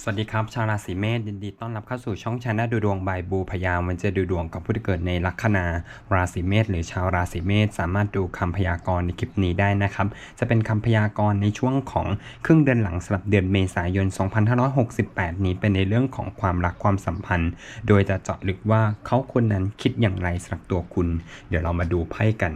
สวัสดีครับ ชาวราศีเมษยินดีต้อนรับเข้าสู่ช่องชาแนลดูดวงบายบูพยามันจะดูดวงกับผู้ที่เกิดในลัคนาราศีเมษหรือชาวราศีเมษสามารถดูคำพยากรณ์ในคลิปนี้ได้นะครับ จะเป็นคำพยากรณ์ในช่วงของครึ่งเดือนหลังสำหรับเดือนเมษายน 2568 นี้เป็นในเรื่องของความรักความสัมพันธ์ โดยจะเจาะลึกว่าเขาคนนั้นคิดอย่างไรสำหรับตัวคุณ เดี๋ยวเรามาดูไพ่กัน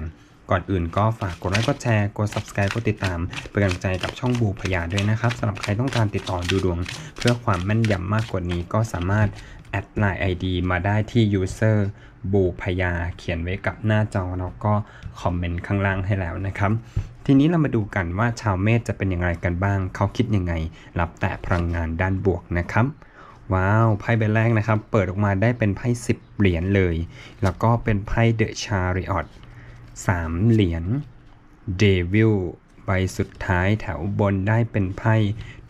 ก่อนอื่นก็ฝากกดไลค์กดแชร์กด subscribe กดติดตามเป็นกำลังใจกับช่องบูพยาด้วยนะครับสำหรับใครต้องการติดต่อดูดวง เพื่อความแม่นยำมากกว่านี้ก็สามารถแอดไลน์ ID มาได้ที่ user บูพยาเขียนไว้กับหน้าจอแล้วก็คอมเมนต์ข้างล่างให้แล้วนะครับ ทีนี้เรามาดูกันว่าชาวเมษจะเป็นอย่างไรกันบ้าง เขาคิดยังไง รับแต่พลังงานด้านบวกนะครับ ว้าว ไพ่ใบแรกนะครับ เปิดออกมาได้เป็นไพ่10 เหรียญเลย แล้วก็เป็นไพ่เดอะชาริออต สามเหรียญเดวิลใบสุดท้ายแถวบนได้เป็นไพ่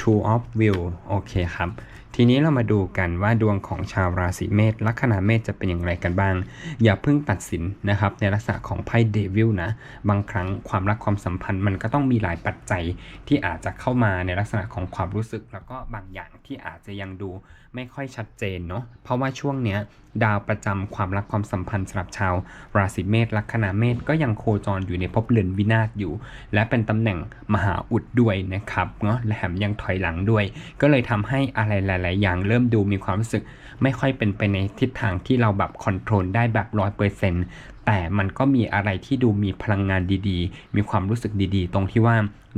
Two of Wheel โอเคครับ ทีนี้เรามาดูกันว่าดวงของชาวราศีเมษลัคนาเมษจะเป็นอย่างไรกันบ้าง อย่าเพิ่งตัดสินนะครับ ในลักษณะของไพ่เดวิลนะ บางครั้งความรักความสัมพันธ์มันก็ต้องมีหลายปัจจัยที่อาจจะเข้ามาในลักษณะของความรู้สึก แล้วก็บางอย่างที่อาจจะยังดูไม่ค่อยชัดเจนเนาะเพราะว่าช่วงเนี้ย ดาวประจำความรักความสัมพันธ์สำหรับชาว ราศีเมษลัคนาเมษก็ยังโคจรอยู่ในภพเรือนวินาศอยู่ และเป็นตำแหน่งมหาอุดด้วยนะครับเนาะและแถมยังถอยหลังด้วย ก็เลยทำให้อะไรหลาย ๆ อย่างเริ่มดูมีความรู้สึก ไม่ค่อยเป็นไปในทิศทางที่เราแบบคอนโทรลได้แบบร้อยเปอร์เซ็นต์ แต่มันก็มีอะไรที่ดูมีพลังงานดีๆ มีความรู้สึกดีๆ ตรงที่ว่า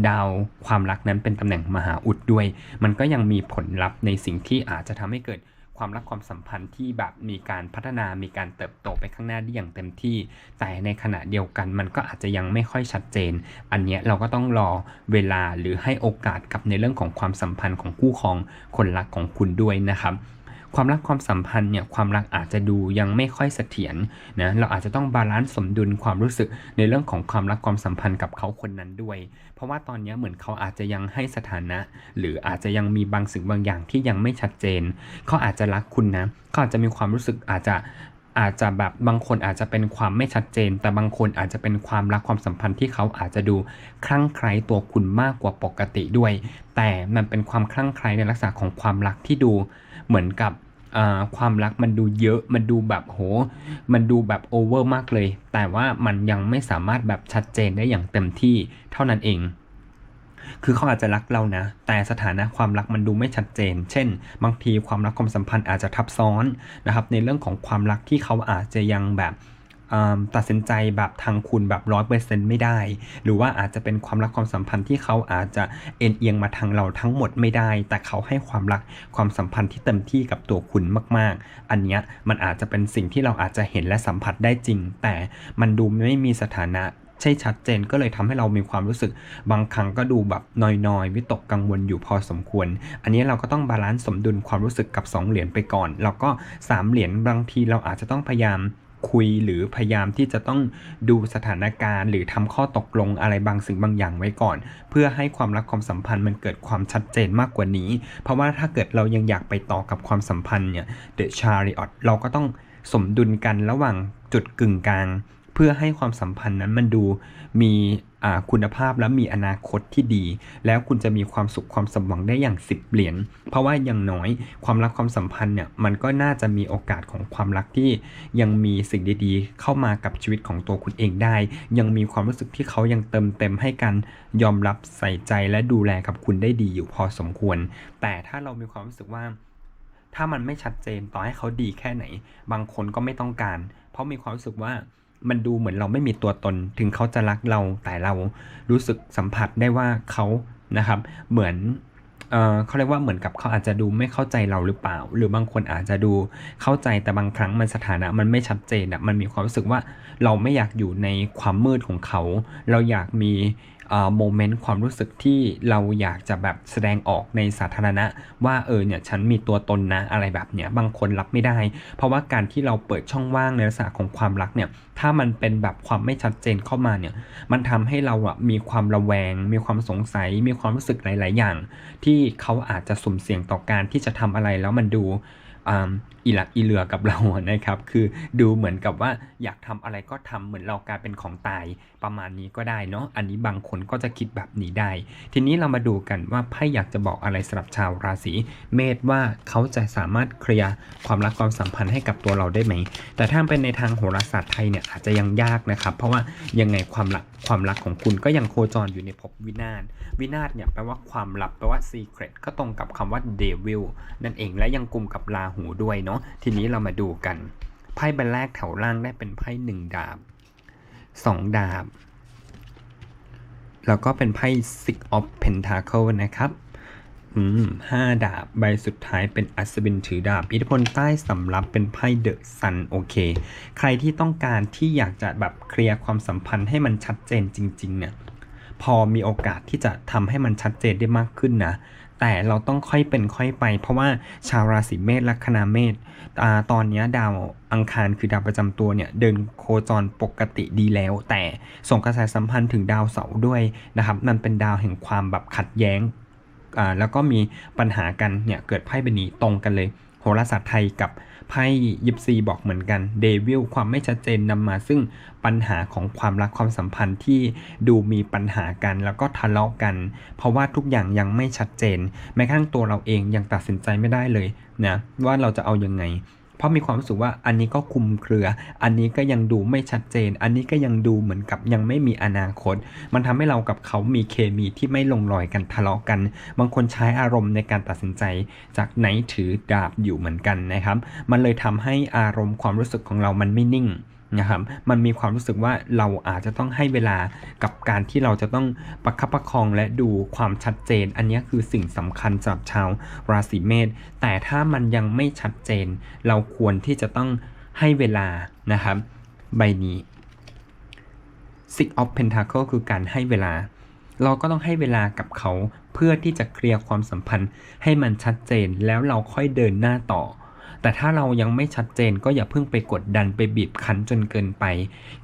ดาวความรักนั้นเป็นตำแหน่งมหาอุดด้วย มันก็ยังมีผลลัพธ์ในสิ่งที่อาจจะทำให้เกิดความรักความสัมพันธ์ที่แบบมีการพัฒนามีการเติบโตไปข้างหน้าได้อย่างเต็มที่ แต่ในขณะเดียวกันมันก็อาจจะยังไม่ค่อยชัดเจน อันเนี้ยเราก็ต้องรอเวลาหรือให้โอกาสกับในเรื่องของความสัมพันธ์ของคู่ครองคนรักของคุณด้วยนะครับ ความรักความสัมพันธ์เนี่ยความรักอาจจะดูยังไม่ค่อยเสถียรนะเราอาจจะต้องบาลานซ์สมดุลความรู้สึกในเรื่องของความรักความสัมพันธ์กับเขาคนนั้นด้วย เพราะว่าตอนนี้เหมือนเขาอาจจะยังให้สถานะ หรืออาจจะยังมีบางสิ่งบางอย่างที่ยังไม่ชัดเจน เขาอาจจะรักคุณนะเขาอาจจะมีความรู้สึกอาจจะ อาจจะแบบบางคนอาจจะเป็นความไม่ชัดเจน แต่บางคนอาจจะเป็นความรักความสัมพันธ์ที่เขาอาจจะดูคลั่งไคล้ตัวคุณมากกว่าปกติด้วย แต่มันเป็นความคลั่งไคล้ในลักษณะของความรักที่ดูเหมือนกับความรักมันดูเยอะมันดูแบบโห มันดูแบบโอเวอร์มากเลย แต่ว่ามันยังไม่สามารถแบบชัดเจนได้อย่างเต็มที่เท่านั้นเอง คือเขาอาจจะรักเรานะ แต่สถานะความรักมันดูไม่ชัดเจน เช่น บางทีความรักความสัมพันธ์อาจจะทับซ้อนนะครับ ในเรื่องของความรักที่เขาอาจจะยังแบบตัดสินใจแบบทางคุณแบบร้อยเปอร์เซ็นต์ไม่ได้ หรือว่าอาจจะเป็นความรักความสัมพันธ์ที่เขาอาจจะเอ็นเอียงมาทางเราทั้งหมดไม่ได้ แต่เขาให้ความรักความสัมพันธ์ที่เต็มที่กับตัวคุณมาก ๆ อันเนี้ยมันอาจจะเป็นสิ่งที่เราอาจจะเห็นและสัมผัสได้จริง แต่มันดูไม่มีสถานะ ใช่ชัดเจนก็เลยทำให้เรามีความรู้สึก บางครั้งก็ดูแบบนอยๆวิตกกังวลอยู่พอสมควร อันนี้เราก็ต้องบาลานซ์สมดุลความรู้สึกกับ 2 เหรียญไปก่อน แล้วก็ 3 เหรียญบางทีเราอาจจะต้องพยายามคุยหรือพยายามที่จะต้องดูสถานการณ์ หรือทำข้อตกลงอะไรบางสิ่งบางอย่างไว้ก่อน เพื่อให้ความรักความสัมพันธ์มันเกิดความชัดเจนมากกว่านี้ เพราะว่าถ้าเกิดเรายังอยากไปต่อกับความสัมพันธ์เนี่ย The Chariot เราก็ต้องสมดุลกันระหว่างจุดกึ่งกลาง พื่อให้ความสัมพันธ์นั้นมันดูมีคุณภาพและมีอนาคตที่ดี แล้วคุณจะมีความสุขความสมหวังได้อย่าง10เหรียญเพราะว่าอย่างน้อยความรักความสัมพันธ์เนี่ยมันก็น่าจะมีโอกาสของความรักที่ยังมีสิ่งดีๆ เข้ามากับชีวิตของตัวคุณเองได้ ยังมีความรู้สึกที่เขายังเติมเต็มให้กันยอมรับใส่ใจและดูแลกับคุณได้ดีอยู่พอสมควร แต่ถ้าเรามีความรู้สึกว่า ถ้ามันไม่ชัดเจนต่อให้เขาดีแค่ไหน บางคนก็ไม่ต้องการ เพราะมีความรู้สึกว่า มันดูเหมือนเราไม่มีตัวตน ถึงเขาจะรักเราแต่เรารู้สึกสัมผัสได้ว่าเขานะครับ เหมือนเออเขาเรียกว่าเหมือนกับเขาอาจจะดูไม่เข้าใจเราหรือเปล่า หรือบางคนอาจจะดูเข้าใจแต่บางครั้งมันสถานะ มันไม่ชัดเจนอะมันมีความรู้สึกว่าเราไม่อยากอยู่ในความมืดของเขา เราอยากมี โมเมนต์ความรู้สึกที่เราอยากจะแบบแสดงออกในสาธารณะ ว่าเออเนี่ยฉันมีตัวตนนะอะไรแบบเนี้ยบางคนรับไม่ได้ เพราะว่าการที่เราเปิดช่องว่างในลักษณะของความรักเนี่ยถ้ามันเป็นแบบความไม่ชัดเจนเข้ามาเนี่ยมันทำให้เราอะมีความระแวง มีความสงสัย มีความรู้สึกหลาย ๆ อย่าง ที่เขาอาจจะสุ่มเสี่ยงต่อการที่จะทำอะไรแล้วมันดูอีหลักอีเหลือกับเรานะครับ คือดูเหมือนกับว่าอยากทำอะไรก็ทำเหมือนเรากลายเป็นของตายประมาณนี้ก็ได้เนาะอันนี้บางคนก็จะคิดแบบนี้ได้ ทีนี้เรามาดูกันว่าไพ่อยากจะบอกอะไรสำหรับชาวราศีเมษว่าเขาจะสามารถเคลียร์ความรักความสัมพันธ์ให้กับตัวเราได้ไหม แต่ถ้าเป็นในทางโหราศาสตร์ไทยเนี่ยอาจจะยังยากนะครับ เพราะว่ายังไงความรักความรักของคุณก็ยังโคจรอยู่ในภพวินาศวินาศเนี่ยแปลว่าความลับแปลว่า secret ก็ตรงกับคำว่า devil นั่นเองและยังกลุ่มกับราหูด้วยเนาะทีนี้เรามาดูกัน ไพ่ใบแรกแถวล่างได้เป็นไพ่หนึ่งดาบสองดาบ แล้วก็เป็นไพ่ six of pentacle นะครับอืมห้าดาบ ใบสุดท้ายเป็นอัศวินถือดาบ อิทธิพลใต้สำรับเป็นไพ่เดอะซันโอเค ใครที่ต้องการที่อยากจะแบบเคลียร์ความสัมพันธ์ให้มันชัดเจนจริง ๆ เนี่ย พอมีโอกาสที่จะทำให้มันชัดเจนได้มากขึ้นนะ แต่เราต้องค่อยเป็นค่อยไป เพราะว่าชาวราศีเมษลัคนาเมษตอนนี้ดาวอังคารคือดาวประจำตัวเนี่ยเดินโคจรปกติดีแล้ว แต่ส่งกระแสสัมพันธ์ถึงดาวเสาร์ด้วยนะครับมันเป็นดาวแห่งความแบบขัดแย้งอ่าแล้วก็มีปัญหากันเนี่ยเกิดไพ่ใบนี้ตรงกันเลย โหราศาสตร์ไทยกับไพ่ยิปซีบอกเหมือนกันเดวิลความไม่ชัดเจนนำมาซึ่งปัญหาของความรักความสัมพันธ์ที่ดูมีปัญหากันแล้วก็ทะเลาะกัน เพราะว่าทุกอย่างยังไม่ชัดเจน แม้กระทั่งตัวเราเองยังตัดสินใจไม่ได้เลยนะว่าเราจะเอายังไง เพราะมีความรู้สึกว่าอันนี้ก็คุมเครือ อันนี้ก็ยังดูไม่ชัดเจน อันนี้ก็ยังดูเหมือนกับยังไม่มีอนาคต มันทำให้เรากับเขามีเคมีที่ไม่ลงรอยกันทะเลาะกัน บางคนใช้อารมณ์ในการตัดสินใจ จากไหนถือดาบอยู่เหมือนกันนะครับ มันเลยทำให้อารมณ์ความรู้สึกของเรามันไม่นิ่ง นะครับมันมีความรู้สึกว่าเราอาจจะต้องให้เวลากับการที่เราจะต้องประคับประคองและดูความชัดเจน อันนี้คือสิ่งสำคัญสำหรับชาวราศีเมษแต่ถ้ามันยังไม่ชัดเจน เราควรที่จะต้องให้เวลานะครับ ใบนี้ Six of Pentacle คือการให้เวลา เราก็ต้องให้เวลากับเขาเพื่อที่จะเคลียร์ความสัมพันธ์ให้มันชัดเจนแล้วเราค่อยเดินหน้าต่อ แต่ถ้าเรายังไม่ชัดเจนก็อย่าเพิ่งไปกดดันไปบีบคั้นจนเกินไป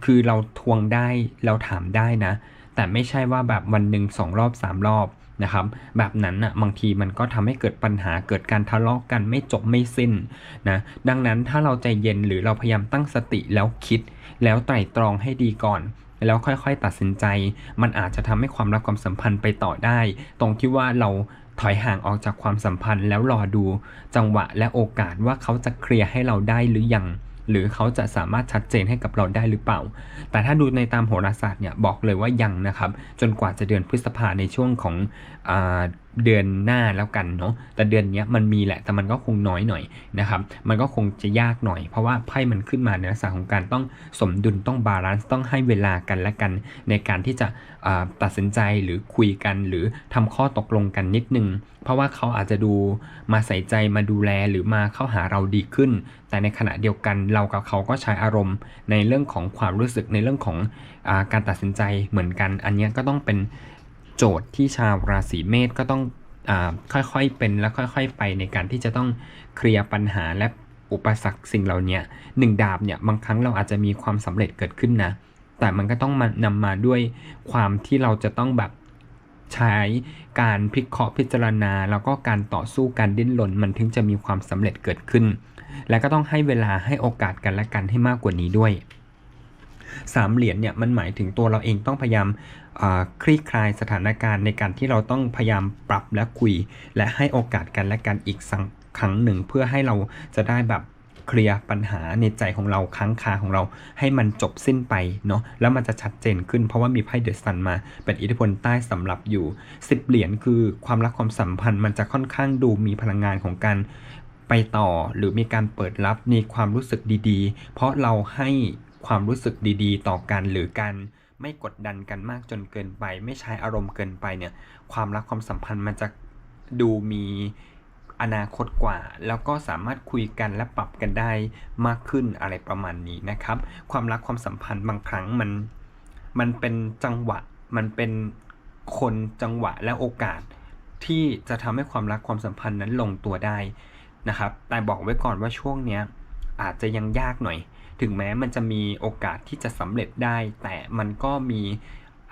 คือเราทวงได้เราถามได้นะ แต่ไม่ใช่ว่าแบบวันหนึ่งสองรอบสามรอบนะครับ แบบนั้นอะบางทีมันก็ทำให้เกิดปัญหาเกิดการทะเลาะกันไม่จบไม่สิ้นนะดังนั้นถ้าเราใจเย็นหรือเราพยายามตั้งสติแล้วคิด แล้วไตร่ตรองให้ดีก่อนแล้วค่อยๆ ตัดสินใจ มันอาจจะทำให้ความรักความสัมพันธ์ไปต่อได้ ตรงที่ว่าเรา ถอยห่างออกจากความสัมพันธ์แล้วรอดูจังหวะและโอกาสว่าเขาจะเคลียร์ให้เราได้หรือยัง หรือเขาจะสามารถชัดเจนให้กับเราได้หรือเปล่า แต่ถ้าดูในตามโหราศาสตร์เนี่ยบอกเลยว่ายังนะครับ จนกว่าจะเดือนพฤษภาในช่วงของอ เดือนหน้าแล้วกันเนาะแต่เดือนนี้มันมีแหละ แต่มันก็คงน้อยหน่อยนะครับ มันก็คงจะยากหน่อย เพราะว่าไพ่มันขึ้นมาในลักษณะของการต้องสมดุลต้องบาลานซ์ต้องให้เวลากันและกัน ในการที่จะตัดสินใจหรือคุยกันหรือทำข้อตกลงกันนิดนึง เพราะว่าเขาอาจจะดูมาใส่ใจมาดูแลหรือมาเข้าหาเราดีขึ้น แต่ในขณะเดียวกันเรากับเขาก็ใช้อารมณ์ ในเรื่องของความรู้สึกในเรื่องของอการตัดสินใจเหมือนกัน อันนี้ก็ต้องเป็น โจทย์ที่ชาวราศีเมษก็ต้องอค่อยๆเป็นและค่อยๆไปในการที่จะต้องเคลียร์ปัญหาและอุปสรรคสิ่งเหล่านี้หนึ่งดาบเนี่ยบางครั้งเราอาจจะมีความสำเร็จเกิดขึ้นนะ แต่มันก็ต้องมานำมาด้วยความที่เราจะต้องแบบใช้การพิเคราะห์พิจารณา แล้วก็การต่อสู้การดิ้นรนมันถึงจะมีความสำเร็จเกิดขึ้น และก็ต้องให้เวลาให้โอกาสกันและกันให้มากกว่านี้ด้วย สามเหรียญเนี่ยมันหมายถึงตัวเราเองต้องพยายามคลี่คลายสถานการณ์ในการที่เราต้องพยายามปรับและคุย และให้โอกาสกันและกันอีกสักครั้งหนึ่งเพื่อให้เราจะได้แบบเคลียร์ปัญหาในใจของเราค้างคาของเราให้มันจบสิ้นไปเนาะแล้วมันจะชัดเจนขึ้นเพราะว่ามีไพ่เดอะซันมาเป็นอิทธิพลใต้สำหรับอยู่ 10 เหรียญคือความรักความสัมพันธ์มันจะค่อนข้างดูมีพลังงานของการไปต่อหรือมีการเปิดรับมีความรู้สึกดีๆ เพราะเราให้ ความรู้สึกดีๆ ต่อกันหรือการไม่กดดันกันมากจนเกินไป ไม่ใช้อารมณ์เกินไปเนี่ย ความรักความสัมพันธ์มันจะดูมีอนาคตกว่า แล้วก็สามารถคุยกันและปรับกันได้มากขึ้นอะไรประมาณนี้นะครับ ความรักความสัมพันธ์บางครั้งมันมันเป็นจังหวะมันเป็นคนจังหวะและโอกาส ที่จะทำให้ความรักความสัมพันธ์นั้นลงตัวได้นะครับ แต่บอกไว้ก่อนว่าช่วงเนี้ยอาจจะยังยากหน่อย ถึงแม้มันจะมีโอกาสที่จะสำเร็จได้ แต่มันก็มี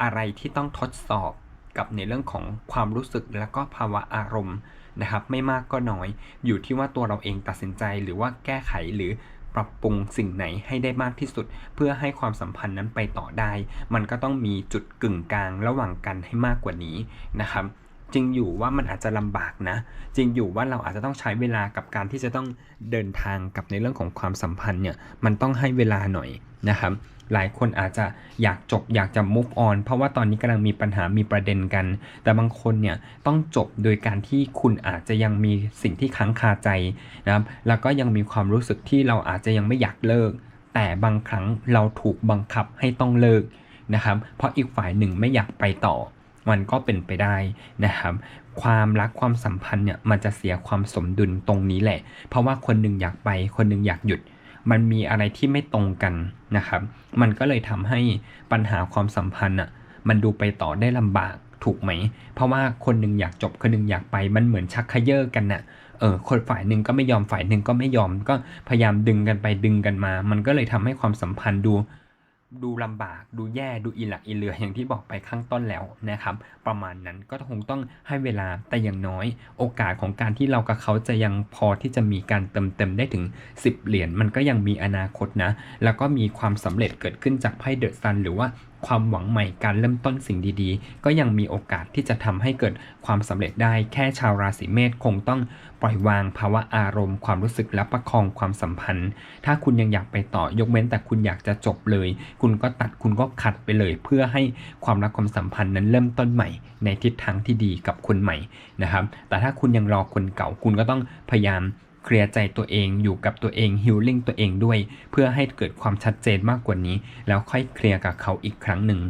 อะไรที่ต้องทดสอบกับในเรื่องของความรู้สึกแล้วก็ภาวะอารมณ์นะครับ ไม่มากก็น้อย อยู่ที่ว่าตัวเราเองตัดสินใจหรือว่าแก้ไขหรือปรับปรุงสิ่งไหนให้ได้มากที่สุด เพื่อให้ความสัมพันธ์นั้นไปต่อได้ มันก็ต้องมีจุดกึ่งกลางระหว่างกันให้มากกว่านี้นะครับ จริงอยู่ว่ามันอาจจะลำบากนะ จริงอยู่ว่าเราอาจจะต้องใช้เวลากับการที่จะต้องเดินทางกับในเรื่องของความสัมพันธ์เนี่ยมันต้องให้เวลาหน่อยนะครับ หลายคนอาจจะอยากจบอยากจะ move on เพราะว่าตอนนี้กำลังมีปัญหามีประเด็นกัน แต่บางคนเนี่ยต้องจบโดยการที่คุณอาจจะยังมีสิ่งที่ค้างคาใจนะครับแล้วก็ยังมีความรู้สึกที่เราอาจจะยังไม่อยากเลิก แต่บางครั้งเราถูกบังคับให้ต้องเลิกนะครับ เพราะอีกฝ่ายหนึ่งไม่อยากไปต่อ มันก็เป็นไปได้นะครับ ความรักความสัมพันธ์เนี่ยมันจะเสียความสมดุลตรงนี้แหละ เพราะว่าคนหนึ่งอยากไป คนหนึ่งอยากหยุด มันมีอะไรที่ไม่ตรงกันนะครับ มันก็เลยทำให้ปัญหาความสัมพันธ์อะมันดูไปต่อได้ลำบากถูกไหม เพราะว่าคนหนึ่งอยากจบคนหนึ่งอยากไปมันเหมือนชักเขย่อกันน่ะเออคนฝ่ายหนึ่งก็ไม่ยอมฝ่ายหนึ่งก็ไม่ยอมก็พยายามดึงกันไปดึงกันมา มันก็เลยทำให้ความสัมพันธ์ดู ดูลำบากดูแย่ดูอีหลักอีเหลืออย่างที่บอกไปข้างต้นแล้วนะครับ ประมาณนั้นก็คงต้องให้เวลาแต่อย่างน้อย โอกาสของการที่เรากับเขาจะยังพอที่จะมีการเติมเต็มได้ถึง 10 เหรียญมันก็ยังมีอนาคตนะ แล้วก็มีความสำเร็จเกิดขึ้นจากไพ่เดอะซันหรือว่า ความหวังใหม่การเริ่มต้นสิ่งดีๆ ก็ยังมีโอกาสที่จะทำให้เกิดความสำเร็จได้ แค่ชาวราศีเมษคงต้องปล่อยวางภาวะอารมณ์ ความรู้สึกและประคองความสัมพันธ์ ถ้าคุณยังอยากไปต่อยกเว้นแต่คุณอยากจะจบเลย คุณก็ตัดคุณก็ขัดไปเลย เพื่อให้ความรักความสัมพันธ์นั้นเริ่มต้นใหม่ ในทิศทางที่ดีกับคนใหม่นะครับแต่ถ้าคุณยังรอคนเก่าคุณก็ต้องพยายาม เคลียร์ใจตัวเองอยู่กับตัวเองฮิลลิ่งตัวเองด้วย เพื่อให้เกิดความชัดเจนมากกว่านี้ แล้วค่อยเคลียร์กับเขาอีกครั้งหนึ่ง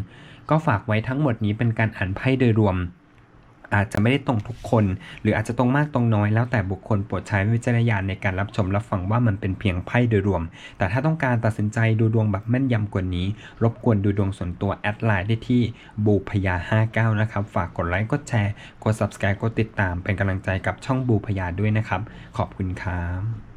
ก็ฝากไว้ทั้งหมดนี้เป็นการอ่านไพ่โดยรวม อาจจะไม่ได้ตรงทุกคน หรืออาจจะตรงมากตรงน้อยแล้วแต่บุคคลโปรดใช้วิจารณญาณในการรับชมรับฟังว่ามันเป็นเพียงไพ่โดยรวม แต่ถ้าต้องการตัดสินใจดูดวงแบบแม่นยำกว่านี้ รบกวนดูดวงส่วนตัวแอดไลน์ได้ที่บูพยา59นะครับฝากกดไลค์กดแชร์กด subscribe กดติดตามเป็นกำลังใจกับช่องบูพยาด้วยนะครับ ขอบคุณครับ